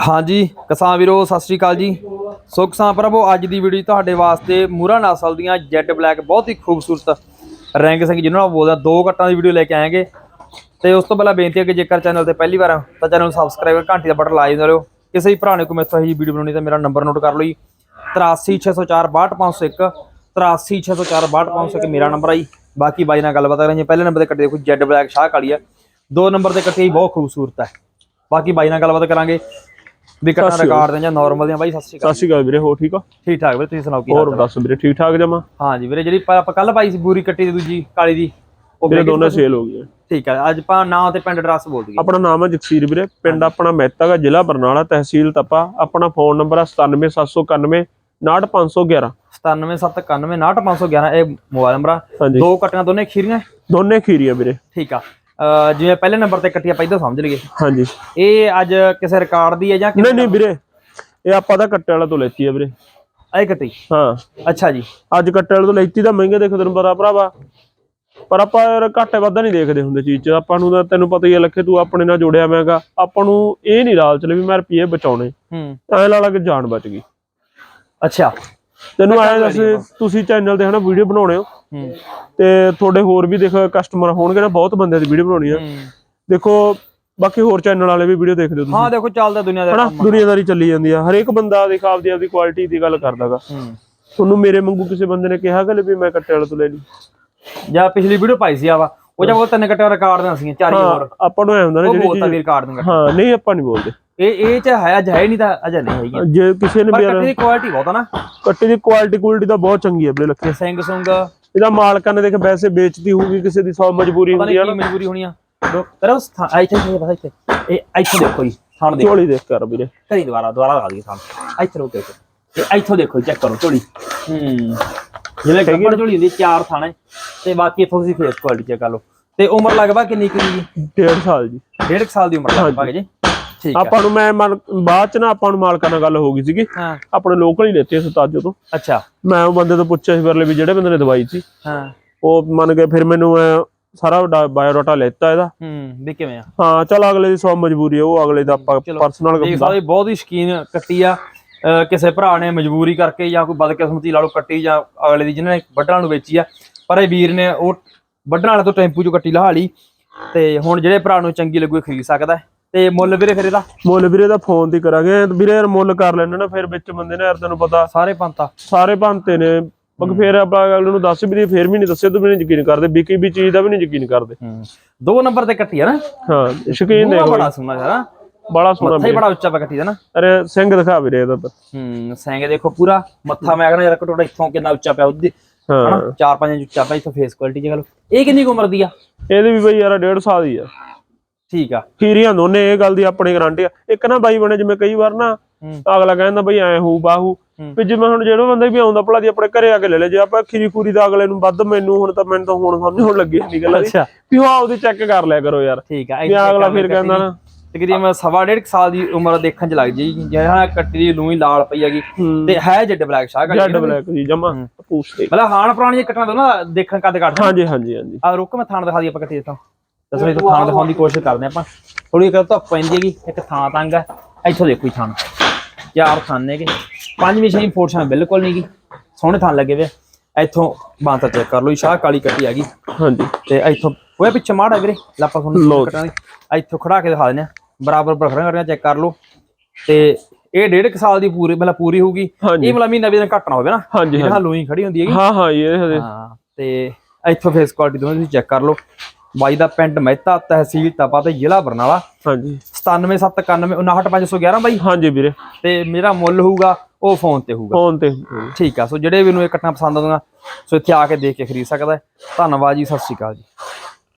ਹਾਂਜੀ, ਕਿਸਾਨ ਵੀਰੋ, ਸਤਿ ਸ੍ਰੀ ਅਕਾਲ ਜੀ। ਸੋ ਕਿਸਾਨ ਭਰਾਵੋ ਅੱਜ ਦੀ ਵੀਡੀਓ ਤੁਹਾਡੇ ਵਾਸਤੇ ਮੂਰਾ ਨਸਲ ਦੀਆਂ ਜੈਡ ਬਲੈਕ ਬਹੁਤ ਹੀ ਖੂਬਸੂਰਤ ਰੈਂਕ ਸਿੰਘ ਜਿਹਨਾਂ ਨੂੰ ਬੋਲਦਾ ਦੋ ਕੱਟਾਂ ਦੀ ਵੀਡੀਓ ਲੈ ਕੇ ਆਏਗੇ ਤੇ ਉਸ ਤੋਂ ਪਹਿਲਾਂ ਬੇਨਤੀ ਹੈ ਕਿ ਜੇਕਰ ਚੈਨਲ ਤੇ ਪਹਿਲੀ ਵਾਰ ਤਾਂ ਚੈਨਲ ਨੂੰ ਸਬਸਕ੍ਰਾਈਬ ਘੰਟੀ ਦਾ ਬਟਨ ਲਾ ਦਿਓ ਲਿਓ ਕਿਸੇ ਵੀ ਭਰਾ ਨੇ ਕੋਈ ਮੈਥੋਂ ਇਹੀ ਵੀਡੀਓ ਬਣਾਉਣੀ, ਤਾਂ ਮੇਰਾ ਨੰਬਰ ਨੋਟ ਕਰ ਲਓ ਜੀ। 8360462501 8360462501 ਮੇਰਾ ਨੰਬਰ ਆਈ ਬਾਕੀ ਬਾਈ ਨਾਲ ਗੱਲਬਾਤ ਕਰਾਂਗੇ। ਪਹਿਲੇ ਨੰਬਰ ਤੇ ਕੱਟੇ ਦੇਖੋ, ਜੈਡ ਬਲੈਕ ਸ਼ਾਹ ਕਾਲੀ ਆ। ਦੋ ਨੰਬਰ ਤੇ ਕੱਟੀ ਬਹੁਤ ਖੂਬਸੂਰਤ ਹੈ ਬਾਕੀ ਬਾਈ ਨਾਲ ਗੱਲਬਾਤ ਕਰਾਂਗੇ ਵੀ ਕੱਟਾਂ ਰਿਕਾਰਡ ਦੇ ਜਾਂ ਨਾਰਮਲ ਦੀਆਂ। ਬਾਈ ਸਤਿ ਸ਼੍ਰੀ ਅਕਾਲ। ਸਤਿ ਸ਼੍ਰੀ ਅਕਾਲ ਵੀਰੇ ਹੋ ਠੀਕ ਆ ਠੀਕ ਠਾਕ ਵੀਰੇ ਤੁਸੀਂ ਸੁਣਾਓ ਕੀ ਹਾਲ ਹੋਰ ਦੱਸ ਵੀਰੇ ਠੀਕ ਠਾਕ ਜਮਾ? ਹਾਂਜੀ ਵੀਰੇ ਜਿਹੜੀ ਆਪਾਂ ਕੱਲ ਪਾਈ ਸੀ ਬੂਰੀ ਕੱਟੀ ਦੀ ਦੂਜੀ ਕਾਲੀ ਦੀ ਉਹ ਵੀਰੇ ਦੋਨੇ ਸੇਲ ਹੋ ਗਏ ਠੀਕ ਹੈ ਅੱਜ ਆਪਾਂ ਨਾਂ ਤੇ ਪਿੰਡ ਐਡਰੈਸ ਬੋਲ ਦਈਏ। ਆਪਣਾ ਨਾਮ ਹੈ ਜਗਸੀਰ ਵੀਰੇ ਪਿੰਡ ਆਪਣਾ ਮਹਿਤਾ ਦਾ ਜ਼ਿਲ੍ਹਾ ਬਰਨਾਲਾ ਤਹਿਸੀਲ ਤਪਾ। ਆਪਣਾ ਫੋਨ ਨੰਬਰ ਹੈ 97791 69511 9779969511 ਇਹ ਮੋਬਾਈਲ ਨੰਬਰ ਆ। ਦੋ ਕੱਟੀਆਂ ਦੋਨੇ ਖੀਰੀਆਂ? ਦੋਨੇ ਖੀਰੀਆਂ ਵੀਰੇ। ਠੀਕ ਆ। ਜਿਵੇਂ ਪਹਿਲੇ ਨੰਬਰ ਤੇ ਕੱਟੀ ਆਪਾਂ ਇਧਰ ਸਮਝ ਲਈਏ। ਹਾਂਜੀ। ਇਹ ਅੱਜ ਕਿਸੇ ਰਿਕਾਰਡ ਦੀ ਹੈ ਜਾਂ ਨਹੀਂ ਨਹੀਂ ਵੀਰੇ ਇਹ ਆਪਾਂ ਤਾਂ ਕੱਟੇ ਵਾਲਾ ਤੋਂ ਲੈਤੀ ਆ ਵੀਰੇ। ਇਹ ਕੱਟੀ ਹਾਂ? ਅੱਛਾ ਜੀ। ਅੱਜ ਕੱਟੇ ਵਾਲੇ ਤੋਂ ਲੈਤੀ ਤਾਂ ਮਹਿੰਗੇ ਦੇਖੋ ਤੈਨੂੰ ਪਤਾ ਭਰਾਵਾ। ਪਰ ਆਪਾਂ ਯਾਰ ਘਾਟੇ ਵਾਧਾ ਨਹੀਂ ਦੇਖਦੇ ਹੁੰਦੇ ਚੀਜ਼ 'ਚ। ਆਪਾਂ ਨੂੰ ਤਾਂ ਤੈਨੂੰ ਪਤਾ ਹੀ ਹੈ ਲੱਖੇ ਤੂੰ ਆਪਣੇ ਨਾਲ ਜੁੜਿਆ ਮੈਂਗਾ ਆਪਾਂ ਨੂੰ ਇਹ ਨਹੀਂ ਰਾਲ ਚਲੇ ਵੀ ਮੈਂ ਰੁਪਏ ਬਚਾਉਣੇ। ਹੂੰ। ਐਂ ਲਾ ਲਾ ਕੇ ਜਾਨ ਬਚ ਗਈ। ਅੱਛਾ। ਤੈਨੂੰ ਐਂ ਦੱਸ ਤੁਸੀਂ ਚੈਨਲ ਤੇ ਹਨਾ ਵੀਡੀਓ ਬਣਾਉਣੇ ਹੋ। ਤੇ ਤੁਹਾਡੇ ਹੋਰ ਵੀ ਦੇਖੋ ਕਸਟਮਰ ਹੋਣਗੇ ਨਾ ਬਹੁਤ ਬੰਦਿਆਂ ਦੀ ਵੀਡੀਓ ਬਣਾਉਣੀ ਆ। ਦੇਖੋ ਬਾਕੀ ਹੋਰ ਚੈਨਲ ਵਾਲੇ ਵੀ ਵੀਡੀਓ ਦੇਖਦੇ ਹੋ ਤੁਸੀਂ। ਹਾਂ ਦੇਖੋ ਚੱਲਦਾ ਦੁਨੀਆ ਦਾ ਹਨਾ ਦੁਨੀਆਦਾਰੀ ਚੱਲੀ ਜਾਂਦੀ ਆ। ਹਰੇਕ ਬੰਦਾ ਦੇਖ ਆਪਦੀ ਆਪਦੀ ਕੁਆਲਿਟੀ ਦੀ ਗੱਲ ਕਰਦਾਗਾ ਤੁਹਾਨੂੰ ਮੇਰੇ ਵਾਂਗੂ ਕਿਸੇ ਬੰਦੇ ਨੇ ਕਿਹਾ ਗੱਲ ਵੀ ਮੈਂ ਕੱਟੇ ਵਾਲੇ ਤੋਂ ਲੈ ਲਈ। ਜਾਂ ਪਿਛਲੀ ਵੀਡੀਓ ਪਾਈ ਸੀ ਆਵਾ ਉਹ ਜਾਂ ਉਹ ਤਿੰਨ ਕੱਟਿਆ ਰਿਕਾਰਡ ਦੀਆਂ ਸੀਗੀਆਂ ਚਾਰ ਹੀ ਹੋਰ। ਆਪਾਂ ਨੂੰ ਐ ਹੁੰਦਾ ਨਾ ਉਹ ਜਿਹੜੀ ਬੋਲਤਾ ਵੀ ਰਿਕਾਰਡ ਦੀਆਂ ਹਾਂ ਨਹੀਂ ਆਪਾਂ ਨਹੀਂ ਬੋਲਦੇ। ਇਹ ਇਹ ਚ ਹੈ ਅਜ ਹੈ ਨਹੀਂ ਤਾਂ ਅਜੇ ਨਹੀਂ ਹੈਗੀ। ਜੇ ਕਿਸੇ ਨੇ ਵੀ ਕੱਟੀ ਦੀ ਕੁਆਲਿਟੀ ਬਹੁਤ ਆ ਨਾ। ਕੱਟੇ ਦੀ ਕੁਆਲਿਟੀ ਕੁਆਲਿਟੀ ਤਾਂ ਬਹੁਤ ਚੰਗੀ ਹੈ ਵੀਰੇ ਲੱਖੇ। ਸਿੰਘ ਸੁੰਗ। ਇਹਦਾ ਮਾਲਕਾਂ ਨੇ ਦੇਖ ਵੈਸੇ ਵੇਚਦੀ ਹੋਊਗੀ ਕਿਸੇ ਦੀ ਸੌ ਮਜਬੂਰੀ ਹੁੰਦੀ ਆ ਕੀ ਨਾ। ਮਜਬੂਰੀ ਹੋਣੀ ਆ। ਕਰੋ ਇੱਥੇ ਇੱਥੇ ਬਸ ਇੱਥੇ। ਇਹ ਇੱਥੇ ਦੇਖੋ ਜੀ ਥਾਣ ਦੇਖੋ। ਝੋਲੀ ਦੇਖ ਕਰ ਵੀਰੇ। ਕਰੀ ਦੁਬਾਰਾ ਦੁਬਾਰਾ ਲਗਾ ਦਈਏ ਥਾਣ ਇੱਥੇ ਰੁਕ ਇਹ ਇੱਥੋਂ ਦੇਖੋ ਚੈੱਕ ਕਰੋ ਝੋਲੀ। ਹੂੰ। ਜਿਵੇਂ ਕੱਪੜ ਝੋਲੀ ਹੁੰਦੀ ਚਾਰ ਥਾਣੇ। ਤੇ ਬਾਕੀ ਇੱਥੋਂ ਤੁਸੀਂ ਫੇਸ ਕੁਆਲਿਟੀ ਚੈੱਕ ਕਰ ਲਓ। ਤੇ ਉਮਰ ਲਗਭਗ ਕਿੰਨੀ ਕੁ ਜੀ ਡੇਢ ਸਾਲ ਜੀ। ਡੇਢ ਕੁ ਸਾਲ ਦੀ ਉਮਰ ਲਗਭਗ ਜੀ। ਠੀਕ ਆਪਾਂ ਨੂੰ ਮੈਂ ਬਾਅਦ ਚ ਨਾ ਆਪਾਂ ਨੂੰ ਮਾਲਕਾਂ ਨਾਲ ਗੱਲ ਹੋ ਗਈ ਸੀਗੀ। ਹਾਂ। ਆਪਣੇ ਲੋਕਲ ਹੀ ਲੈਤੇ ਸੀ ਤਾਜੋ ਤੋਂ ਅੱਛਾ। ਮੈਂ ਉਹ ਬੰਦੇ ਤੋਂ ਪੁੱਛਿਆ ਸੀ ਵਰਲੇ ਵੀ ਜਿਹੜੇ ਬੰਦੇ ਨੇ ਦਵਾਈ ਸੀ। ਹਾਂ। ਉਹ ਮੰਨ ਗਏ ਫਿਰ ਮੈਨੂੰ ਐਂ ਸਾਰਾ ਬਾਇਓਡਾਟਾ ਲੈਤਾ ਇਹਦਾ। ਹੂੰ ਵੀ ਕਿਵੇਂ ਆ? ਹਾਂ ਚਲ ਅਗਲੇ ਦੀ ਸੌ ਮਜਬੂਰੀ ਹੈ ਉਹ ਅਗਲੇ ਦਾ ਆਪਾਂ ਪਰਸਨਲ ਦੇਖ ਸਕਦੇ ਬਹੁਤ ਹੀ ਸ਼ਕੀਨ ਕੱਟੀ ਆ। ਕਿਸੇ ਭਰਾ ਨੇ ਮਜਬੂਰੀ ਕਰਕੇ ਜਾਂ ਕੋਈ ਬਦਕਿਸਮਤੀ ਲਾ ਲਓ ਕੱਟੀ ਜਾਂ ਅਗਲੇ ਦੀ ਜਿਹਨੇ ਵੱਢਣ ਨੂੰ ਵੇਚੀ ਆ ਪਰ ਇਹ ਵੀਰ ਨੇ ਉਹ ਵੱਢਣ ਵਾਲੇ ਤੋਂ ਟੈਂਪੂ ਚੋਂ ਕੱਟੀ ਲਹਾ ਲਈ ਤੇ ਹੁਣ ਜਿਹੜੇ ਭਰਾ ਨੂੰ ਚੰਗੀ ਲੱਗੂ ਇਹ ਖਰੀਦ ਸਕਦਾ ਹੈ। ਤੇ ਮੁੱਲ ਵੀਰੇ ਫਿਰ ਇਹਦਾ? ਮੁੱਲ ਵੀਰੇ ਦਾ ਫੋਨ ਤੇ ਕਰਾਂਗੇ। ਵੀਰੇ ਯਾਰ ਮੁੱਲ ਕਰ ਲੈਣਾ ਨਾ ਫਿਰ ਵਿੱਚ ਬੰਦੇ ਨੇ ਯਾਰ ਤੈਨੂੰ ਪਤਾ। ਸਾਰੇ ਪੰਤਾ। ਸਾਰੇ ਭਾਂਤੇ ਨੇ। ਬਗ ਫਿਰ ਆਪਾਂ ਅਗਲੇ ਨੂੰ ਦੱਸ ਵੀ ਦੇ ਫਿਰ ਵੀ ਨਹੀਂ ਦੱਸੇ ਤੂੰ ਵੀ ਨਹੀਂ ਯਕੀਨ ਕਰਦੇ। ਵਿਕੀ ਵੀ ਚੀਜ਼ ਦਾ ਵੀ ਨਹੀਂ ਯਕੀਨ ਕਰਦੇ। ਹੂੰ। ਦੋ ਨੰਬਰ ਤੇ ਕੱਟੀ ਆ ਨਾ? ਹਾਂ ਸ਼ਕੀਨ ਮੂੰਹ ਦੇਖੋ ਬੜਾ ਸੋਹਣਾ ਯਾਰ ਬੜਾ ਸੋਹਣਾ ਮੱਥਾ ਹੀ ਬੜਾ ਉੱਚਾ ਪਾ ਕੱਟੀ ਦਾ ਨਾ। ਅਰੇ ਸਿੰਘ ਦਿਖਾ ਵੀਰੇ ਇਹਦਾ ਤਾਂ। ਹੂੰ ਸਿੰਘ ਦੇਖੋ ਪੂਰਾ। ਮੱਥਾ ਮੈਂ ਕਹਿੰਦਾ ਯਾਰ ਘਟੋੜਾ ਇੱਥੋਂ ਕਿੰਨਾ ਉੱਚਾ ਪਿਆ ਉਹਦੀ ਹਾਂ ਹਨਾ? 4-5 ਇੰਚ ਉੱਚਾ ਪਿਆ ਇੱਥੋਂ ਫੇਸ ਕੁਆਲਿਟੀ ਗੱਲ। ਇਹ ਕਿੰਨੀ ਕੁ ਉਮਰ ਦੀ ਆ? ਇਹਦੇ ਵੀ ਬਈ ਯਾਰ ਡੇਢ ਸਾਲ ਦੀ ਆ। ਠੀਕ ਆ। ਖੀਰੀਆਂ ਦੋਨੇ ਇਹ ਗੱਲ ਦੀ ਆਪਣੀ ਗਾਰੰਟੀ ਆ। ਇੱਕ ਨਾ ਬਾਈ ਬਣੇ ਜਿਵੇਂ ਕਈ ਵਾਰ ਨਾ ਹੂੰ। ਅਗਲਾ ਕਹਿੰਦਾ ਬਈ ਐ ਹੋਊ ਬਾਹੂ ਹੂੰ। ਵੀ ਜਿਵੇਂ ਹੁਣ ਜਿਹੜਾ ਬੰਦਾ ਵੀ ਆਉਂਦਾ ਭਲਾ ਦੀ ਆਪਣੇ ਘਰੇ ਆ ਕੇ ਲੈ ਲੈ। ਜੇ ਆਪਾਂ ਖੀਰੀ ਖੂਰੀ ਦਾ ਅਗਲੇ ਨੂੰ ਵੱਧ ਮੈਨੂੰ ਹੁਣ ਤਾਂ ਮੈਨੂੰ ਤਾਂ ਹੁਣ ਸਮਝ ਹੁਣ ਲੱਗੀ ਨਹੀਂ ਗੱਲ ਅੱਛਾ। ਵੀ ਉਹ ਆਪਦੀ ਚੈੱਕ ਕਰ ਲਿਆ ਕਰੋ ਯਾਰ। ਠੀਕ ਆ ਵੀ ਅਗਲਾ ਫਿਰ ਕਹਿੰਦਾ ਨਾ ਤਕਰੀਬਨ ਸਵਾ ਡੇਢ ਸਾਲ ਦੀ ਉਮਰ ਦੇਖਣ ਚ ਲੱਗ ਜੀ ਜਿਹੜਾ ਕੱਟੀ ਦੀ ਲੂਈ ਲਾਲ ਪਈ ਹੈਗੀ ਹੂੰ ਤੇ ਹੈ। ਜੱਡ ਬਲੈਕ ਸ਼ਾਹ ਜੱਡ ਗਾੜੀ ਬਲੈਕ ਜੀ ਜਮਾ ਪੂਛਦੇ ਮਤਲਬ ਹਾਣ ਪੁਰਾਣੀ ਕੱਟਣਾ ਤੋਂ ਨਾ ਦੇਖਣ ਕੱਦ ਕੱਟ ਹਾਂਜੀ ਹਾਂਜੀ ਹਾਂਜੀ। ਆ ਰੁਕ ਮੈਂ ਥਾਣ ਦਿਖਾ ਦੀ ਆਪਾਂ ਕੱਟੀ ਦਿੱਤਾ ਦੱਸੋ ਇਹ ਥਾਣ ਦਿਖਾਉਣ ਦੀ ਕੋਸ਼ਿਸ਼ ਕਰਦੇ ਆਪਾਂ। ਥੋੜੀ ਕਰ ਧੁੱਪ ਪੈਂਦੀ ਹੈਗੀ ਇੱਕ ਥਾਂ ਤੰਗ ਹੈ। ਇੱਥੋਂ ਦੇਖੋ ਜੀ ਥਾਣ ਚਾਰ ਥਾਂ ਨੇਗੇ ਪੰਜਵੀਂ ਛੇਵੀਂ ਫੋਰਸ਼ਾਂ ਬਿਲਕੁਲ ਨਹੀਂ ਗੀ ਸੋਹਣੇ ਥਾਂ ਲੱਗੇ ਵੇ ਇੱਥੋਂ ਬਾਂਤਾ ਚੈੱਕ ਕਰ ਲਓ ਸ਼ਾਹ ਕਾਲੀ ਕੱਟੀ ਹੈਗੀ। ਹਾਂਜੀ। ਤੇ ਇੱਥੋਂ ਉਹ ਪਿੱਛੇ ਮਾੜ ਹੈ ਵੀਰੇ। ਲਾਪਾ। ਤੁਹਾਨੂੰ ਕੱਟਾਂ ਦੀ। ਇੱਥੋਂ ਖੜਾ ਕੇ ਦਿਖਾ ਦਿੰਦੇ ਆ। ਬਰਾਬਰ ਬਰਖੜਾ ਕਰਕੇ ਚੈੱਕ ਕਰ ਲਓ। ਤੇ ਇਹ ਡੇਢ ਕੁ ਸਾਲ ਦੀ ਪੂਰੀ ਮਤਲਬ ਪੂਰੀ ਹੋਊਗੀ। ਇਹ ਮਤਲਬ ਮਹੀਨਾ ਵੀ ਘੱਟ ਨਾ ਹੋਵੇ ਨਾ। ਹਾਂਜੀ ਜਿਹੜਾ ਲੂਈ ਖੜੀ ਹੁੰਦੀ ਹੈਗੀ। ਹਾਂ ਹਾਂ ਇਹ ਹਜੇ ਹਾਂ। ਤੇ ਇੱਥੋਂ ਫੇਸ ਕੁਆਲਿਟੀ ਦੋਵੇਂ ਤੁਸੀਂ ਚੈੱਕ ਕਰ ਲਓ। ਬਾਈ ਦਾ ਪਿੰਡ ਮਹਿਤਾ ਤਹਿਸੀਲ ਤਪਾ ਤੇ ਜ਼ਿਲ੍ਹਾ ਬਰਨਾਲਾ। ਹਾਂਜੀ। 97799511 ਬਾਈ। ਹਾਂਜੀ ਵੀਰੇ। ਤੇ ਮੇਰਾ ਮੁੱਲ ਹੋਊਗਾ ਉਹ ਫੋਨ ਤੇ ਹੋਊਗਾ। ਫੋਨ ਤੇ ਠੀਕ ਆ ਸੋ ਜਿਹੜੇ ਵੀ ਨੂੰ ਇਹ ਕੱਟਣਾ ਪਸੰਦ ਆਉਂਦਾ ਸੋ ਇੱਥੇ ਆ ਕੇ ਦੇਖ ਕੇ ਖਰੀਦ ਸਕਦਾ ਹੈ। ਧੰਨਵਾਦ ਜੀ ਸਤਿ ਸ਼੍ਰੀ ਅਕਾਲ ਜੀ।